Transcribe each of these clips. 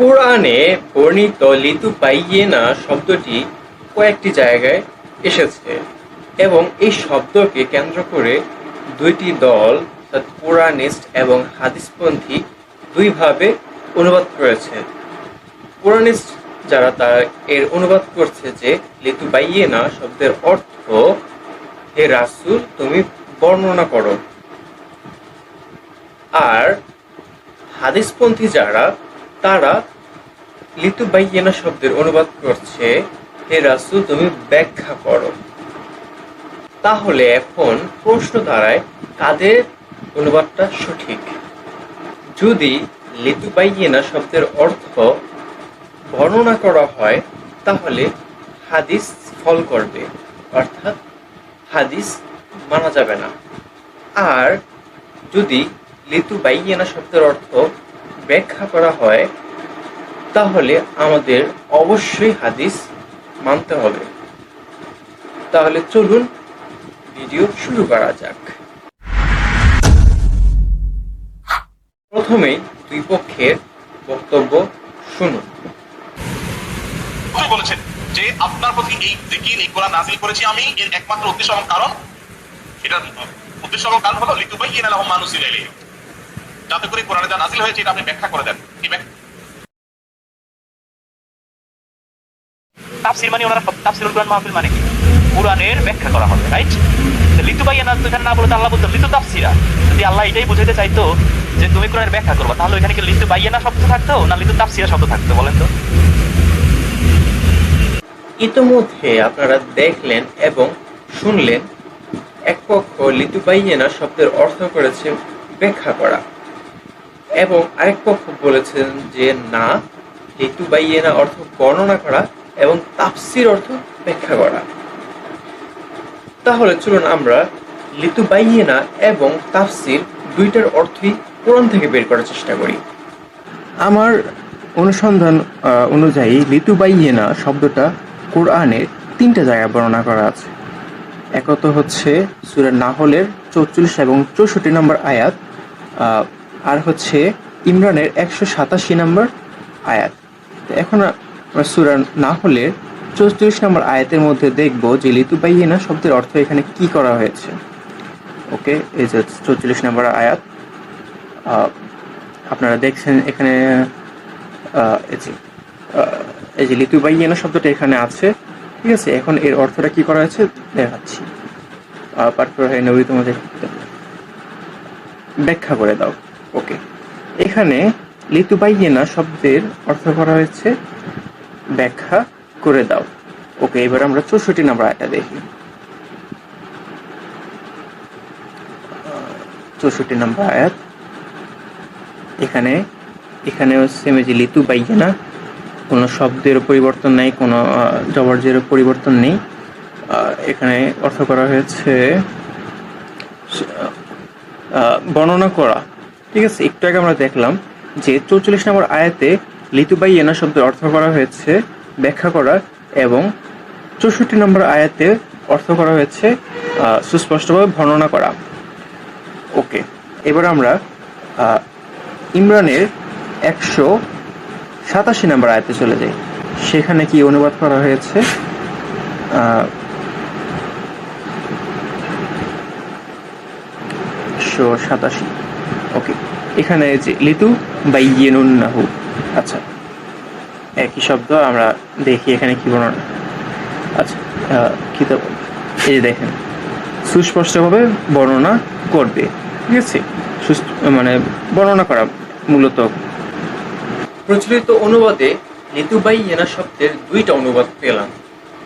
কোরআনে বর্ণিত লিতু লিতুবাইয়েনা শব্দটি কয়েকটি জায়গায় এসেছে এবং এই শব্দকে কেন্দ্র করে দুইটি দল অর্থাৎ কোরআনিস্ট এবং হাদিসপন্থী দুইভাবে অনুবাদ করেছে। কোরআনিস্ট যারা, তার এর অনুবাদ করছে যে লিতু লিতুবাইয়েনা শব্দের অর্থ, হে রাসূল, তুমি বর্ণনা করো। আর হাদিসপন্থী যারা তারা লিতুবাইয়েনা শব্দের অনুবাদ করছে, হে রাসূল, তুমি ব্যাখ্যা করো। তাহলে এখন প্রশ্ন দাঁড়ায়, কাদের অনুবাদটা সঠিক? যদি লিতুবাইয়েনা শব্দের অর্থ বর্ণনা করা হয়, তাহলে হাদিস ফল করবে, অর্থাৎ হাদিস মানা যাবে না। আর যদি লিতু বাইয়েনা শব্দের অর্থ ব্যাখ্যা করা হয় তাহলে আমাদের অবশ্যই হাদিস মানতে হবে। তাহলে চলুন ভিডিও শুরু করা যাক। প্রথমেই দুই পক্ষের বক্তব্য শুনুন। বলেছেন। যে আপনার প্রতি এই এই কোরআন নাজিল করেছি আমি, এর একমাত্র উদ্দেশ্য এবং কারণ এটার উদ্দেশ্য এবং কারণ হলো মানুষ যাতে করে কোরআনে যা নাজিল হয়েছে, এটা আপনি ব্যাখ্যা করে দেন। এই তাফসির মানে ওনারা তাফসিরুল কোরআন মাহফিল মানে কি? কোরআনের ব্যাখ্যা করা হবে রাইট লিতু তো এখানে না আল্লাহ বলতো লিতু তাফসিরা। যদি আল্লাহ এটাই বুঝাইতে চাইতো যে তুমি কোরআনের ব্যাখ্যা করবা, তাহলে ওখানে কি লিতু বাইয়ানা শব্দ থাকতো না লিতু তাফসিরা শব্দ থাকতো, বলেন তো? ইতোমধ্যে আপনারা দেখলেন এবং শুনলেন এক পক্ষ লিতুবাইয়েনা শব্দের অর্থ করেছে ব্যাখ্যা করা। এবং আরেক পক্ষ বলেছেন যে না লিতুবাইয়েনা অর্থ বর্ণনা করা এবং তাফসির অর্থ ব্যাখ্যা করা। তাহলে চলুন আমরা লিতুবাইয়েনা এবং তাফসির দুইটার অর্থই কোরআন থেকে বের করার চেষ্টা করি। আমার অনুসন্ধান অনুযায়ী লিতুবাইয়েনা শব্দটা কোরআনের তিনটা জায়গায় বর্ণনা করা আছে। একত হচ্ছে সুরের নাহলের চৌচল্লিশ এবং চৌষট্টি নম্বর আয়াত আর হচ্ছে ইমরানের একশো সাতাশি নম্বর আয়াত। এখন আমরা সুরা নাহলের চৌচল্লিশ নম্বর আয়াতের মধ্যে দেখব যে লিতুবাইয়েনা শব্দের অর্থ এখানে কি করা হয়েছে। ওকে, এই যে চৌচল্লিশ নম্বর আয়াত। আপনারা দেখছেন এখানে এই যে লিতুবাইয়ানা শব্দটা এখানে আছে। ঠিক আছে, এখন এর অর্থটা কি করা হয়েছে? দেখাচ্ছি। হয় ব্যাখ্যা করে দাও। ওকে, এখানে লিতুবাইয়েনা শব্দের অর্থ করা হয়েছে ব্যাখ্যা করে দাও। ওকে, এবার আমরা চৌষট্টি নম্বর আয়টা দেখি। চৌষট্টি নম্বর আয়াত। এখানে, এখানেও সেমে যে লিতু পাইছে না কোনো শব্দের পরিবর্তন নেই, কোনো জবর্জের পরিবর্তন নেই। এখানে অর্থ করা হয়েছে বর্ণনা করা। ঠিক আছে, একটু আগে আমরা দেখলাম যে চৌচল্লিশ নম্বর আয়াতে লিতুবাই এনা শব্দের অর্থ করা হয়েছে ব্যাখ্যা করা এবং চৌষট্টি নম্বর আয়াতে অর্থ করা হয়েছে সুস্পষ্টভাবে বর্ণনা করা। ওকে, এবার আমরা ইমরানের একশো সাতাশি নম্বর আয়তে চলে যাই। সেখানে কি অনুবাদ করা হয়েছে? একশো সাতাশি। ওকে, এখানে যে লিতু বাইয়েনুন্নাহু। আচ্ছা। একই শব্দ আমরা দেখি এখানে কি বর্ণনা। আচ্ছা আহ, কি তো এই যে দেখেন সুস্পষ্টভাবে বর্ণনা করবে ঠিক আছে? মানে বর্ণনা করা মূলত। প্রচলিত অনুবাদে লিতুবাইয়েনা শব্দের দুইটা অনুবাদ পেলাম।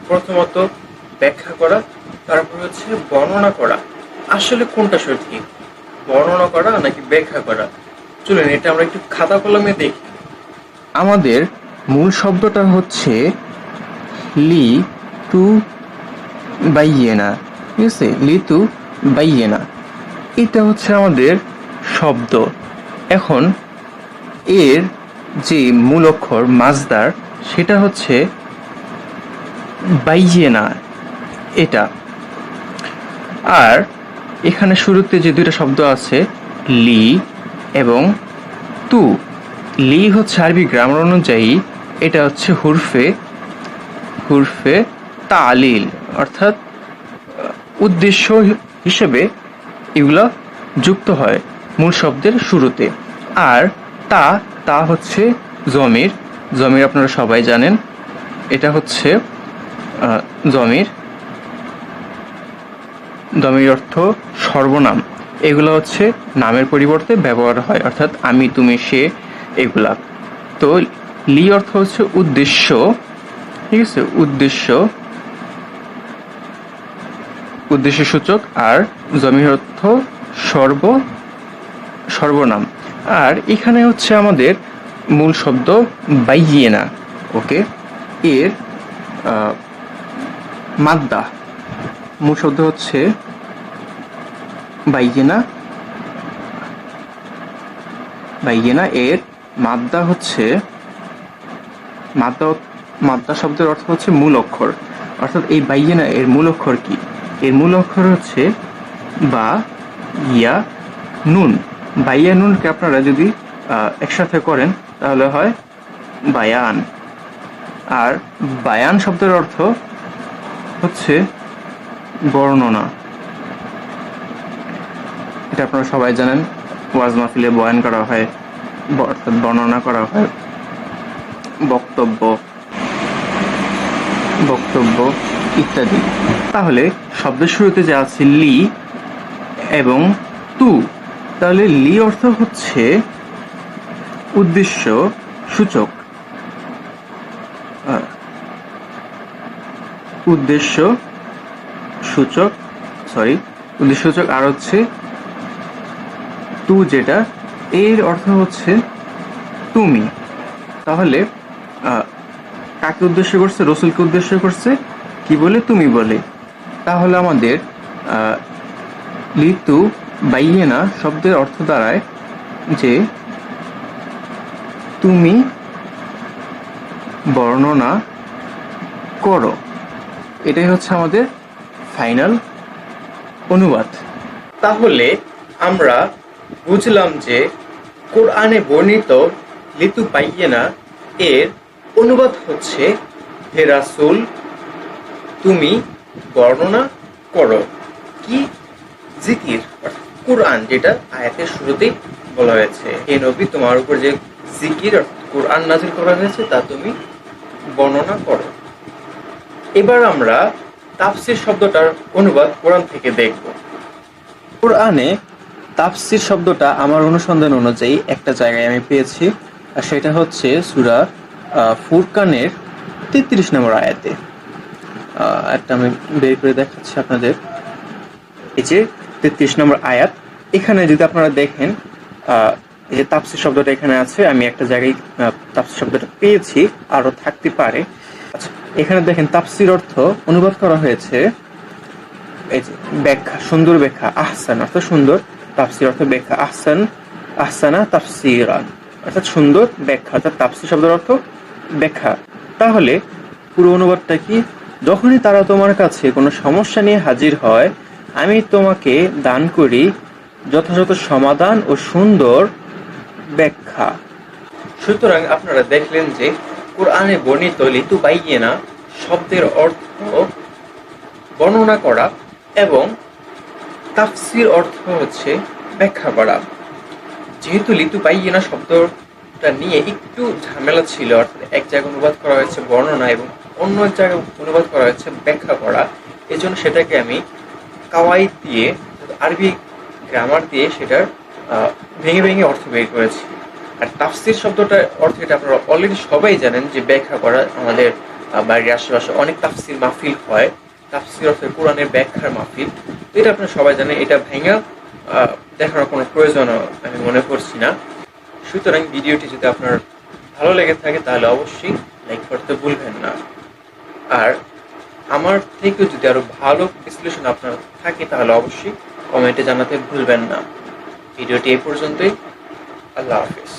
প্রথমত ব্যাখ্যা করা তারপর হচ্ছে বর্ণনা করা। আসলে কোনটা সঠিক? বর্ণনা করা নাকি ব্যাখ্যা করা? চলুন এটা আমরা একটু খাতা কলমে দেখি। আমাদের মূল শব্দটা হচ্ছে লি তু বাইয়েনা ঠিক আছে? লি তু বাইয়েনা এটা হচ্ছে আমাদের শব্দ। এখন এর যে মূল অক্ষর, মাজদার, সেটা হচ্ছে বাইয়েনা এটা। আর এখানে শুরুতে যে দুইটা শব্দ আছে, লি এবং তু লি হচ্ছে আরবি গ্রামার অনুযায়ী এটা হচ্ছে হুরফে হুরফে তালিল, অর্থাৎ উদ্দেশ্য হিসেবে এগুলো যুক্ত হয় মূল শব্দের শুরুতে। আর তা তা হচ্ছে জমির জমির আপনারা সবাই জানেন, এটা হচ্ছে জমির জমির অর্থ সর্বনাম। এগুলো হচ্ছে নামের পরিবর্তে ব্যবহার হয়, অর্থাৎ আমি, তুমি, সে এগুলা। তো লি অর্থ হচ্ছে উদ্দেশ্য, ঠিক আছে? উদ্দেশ্য উদ্দেশ্য সূচক আর জমির অর্থ সর্ব, সর্বনাম। আর এখানে হচ্ছে আমাদের মূল শব্দ বাইয়েনা, ওকে? এর মাদ্দা। মূল শব্দ হচ্ছে বাইয়েনা। বাইয়েনা এর মাদ্দা হচ্ছে, মাদ্দা মাদ্দা শব্দের অর্থ হচ্ছে মূল অক্ষর। অর্থাৎ এই বাইয়েনা এর মূল অক্ষর কি? এর মূল অক্ষর হচ্ছে বা, ইয়া, নুন। বাইয়া নুনকে আপনারা যদি একসাথে করেন, তাহলে হয় বায়ান। আর বায়ান শব্দের অর্থ হচ্ছে বর্ণনা। এটা আপনারা সবাই জানেন, ওয়াজ মাহফিলে বয়ান করা হয়। বর্ণনা করা হয়। বক্তব্য বক্তব্য ইত্যাদি। তাহলে শব্দের শুরুতে যা আছে লি এবং তু, তাহলে লি অর্থ হচ্ছে উদ্দেশ্য, সূচক। উদ্দেশ্য, সূচক সরি উদ্দেশ্য সূচক আর হচ্ছে তু যেটা এর অর্থ হচ্ছে তুমি। তাহলে কাকে উদ্দেশ্য করছে? রসুলকে উদ্দেশ্য করছে? কি বলে? তুমি বলে। তাহলে আমাদের লিতু বাইয়েনা শব্দের অর্থ দাঁড়ায় যে, তুমি বর্ণনা করো। এটাই হচ্ছে আমাদের ফাইনাল অনুবাদ। তাহলে আমরা বুঝলাম যে কোরআনে বর্ণিত লিতু পাইয়েনা এর অনুবাদ হচ্ছে, হে রাসূল, তুমি বর্ণনা করো। কি জিকির? অর্থাৎ কোরআন, যেটা আয়াতের শুরুতেই বলা হয়েছে। হে নবী, তোমার উপর যে জিকির, অর্থাৎ কোরআন নাজির করা হয়েছে, তা তুমি বর্ণনা করো। এবার আমরা তাফসির শব্দটার অনুবাদ কোরআন থেকে দেখব। কোরআনে তাফসির শব্দটা আমার অনুসন্ধান অনুযায়ী একটা জায়গায় আমি পেয়েছি, আর সেটা হচ্ছে সুরা ফুরকানের তেত্রিশ নম্বর আয়াতে। একটা আমি বের করে দেখাচ্ছি আপনাদের। এই যে তেত্রিশ নম্বর আয়াত, এখানে যদি আপনারা দেখেন এই যে তাপসি শব্দটা এখানে আছে, আমি একটা জায়গায় তাপসি শব্দটা পেয়েছি, আরও থাকতে পারে। আচ্ছা এখানে দেখেন তাপসির অর্থ অনুবাদ করা হয়েছে, এই যে ব্যাখ্যা, সুন্দর ব্যাখ্যা, আহসান অর্থ সুন্দর। তাফসির অর্থ ব্যাখ্যা, আহসান, আহসানা তাফসিরান। অর্থাৎ সুন্দর ব্যাখ্যা, অর্থাৎ তাফসির শব্দের অর্থ ব্যাখ্যা। তাহলে পুরো অনুবাদটা কি? যখনই তারা তোমার কাছে কোনো সমস্যা নিয়ে হাজির হয়, আমি তোমাকে দান করি যথাযথ সমাধান ও সুন্দর ব্যাখ্যা। সুতরাং আপনারা দেখলেন যে কোরআনে বর্ণিত লিতু বাইয়েনা শব্দের অর্থ বর্ণনা করা এবং তাফসির অর্থ হচ্ছে ব্যাখ্যা করা। যেহেতু লিতু বাইয়েনা শব্দটা নিয়ে একটু ঝামেলা ছিল, অর্থাৎ এক জায়গায় অনুবাদ করা হয়েছে বর্ণনা এবং অন্য এক জায়গায় অনুবাদ করা হয়েছে ব্যাখ্যা করা, এজন্য সেটাকে আমি কাওয়াইদ দিয়ে আরবি গ্রামার দিয়ে সেটার ভেঙে ভেঙে অর্থ বের করেছি। আর তাফসির শব্দটার অর্থ এটা আপনারা অলরেডি সবাই জানেন যে ব্যাখ্যা করা আমাদের বাড়ির আশেপাশে অনেক তাফসির মাহফিল হয়। তাফসির অর্থে কোরআনের ব্যাখ্যার মাহফিল এটা আপনারা সবাই জানেন, এটা ভেঙে দেখানোর কোনো প্রয়োজন, আমি মনে করছি না। সুতরাং ভিডিওটি যদি আপনার ভালো লেগে থাকে, তাহলে অবশ্যই লাইক করতে ভুলবেন না। আর আমার থেকেও যদি আরও ভালো বিশ্লেষণ আপনার থাকে, তাহলে অবশ্যই কমেন্টে জানাতে ভুলবেন না। ভিডিওটি এই পর্যন্তই। আল্লাহ হাফিজ।